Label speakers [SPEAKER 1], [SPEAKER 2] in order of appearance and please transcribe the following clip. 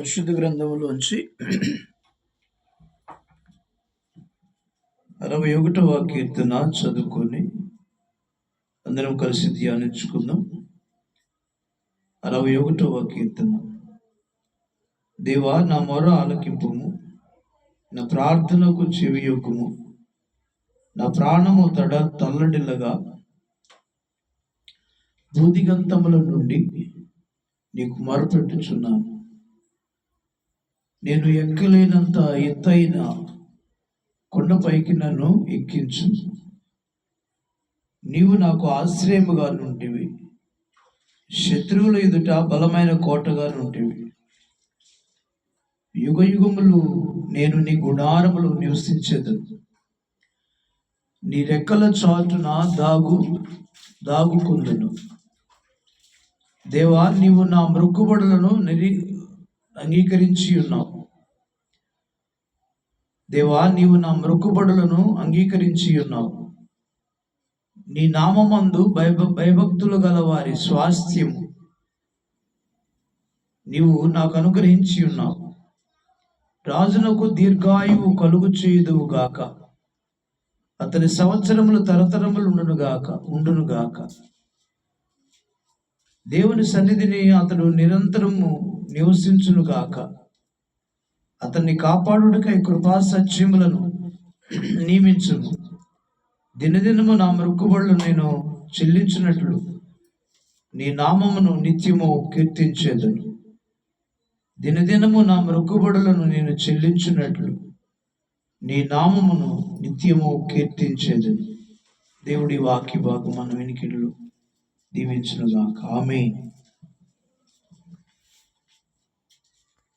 [SPEAKER 1] పరిశుద్ధ గ్రంథంలోంచి అరవై ఒకటవ కీర్తన చదువుకొని అందరం కలిసి ధ్యానించుకుందాం. అరవై ఒకటవ కీర్తన దేవా నా మొర ఆలకింపుము నా ప్రార్థనకు చెవియొక్కుము నా ప్రాణము తడ తల్లడిల్లగా భూదిగంతముల నుండి నీకు మొరపెట్టుచున్నాను నేను ఎక్కలేనంత ఎత్తైన కొండపైకి నన్ను ఎక్కించు. నీవు నాకు ఆశ్రయముగా నుండివి. శత్రువుల ఎదుట బలమైన కోటగా నుండివి. యుగ యుగములు నేను నీ గుణారములు నివసించదు నీ రెక్కల చాటున దాగు దాగుకుందును. దేవా నీవు నా మృక్కుబడులను నిరి అంగీకరించి ఉన్నావు. దేవా నీవు నా మృక్కుబడులను అంగీకరించి ఉన్నావు. నీ నామందు భయభ భయభక్తులు గల వారి స్వాస్థ్యము. నీవు నాకు అనుగ్రహించి ఉన్నావు. రాజునకు దీర్ఘాయువు కలుగు చేయుదువుగాక అతని సంవత్సరములు తరతరములు ఉండునుగాక గాక ఉండును గాక. దేవుని సన్నిధిని అతడు నిరంతరము నివసించును గాక అతన్ని కాపాడుటకై కృపా సత్యములను నియమించును దినదినము నా మృక్కుబడులు నేను చెల్లించినట్లు నీ నామమును నిత్యము కీర్తించేదను. దినదినము నా మృక్కుబడులను నేను చెల్లించినట్లు నీ నామమును నిత్యము కీర్తించేదను. దేవుడి వాక్య భాగం మన వెనికిళ్ళు దీవించునుగాక. ఆమె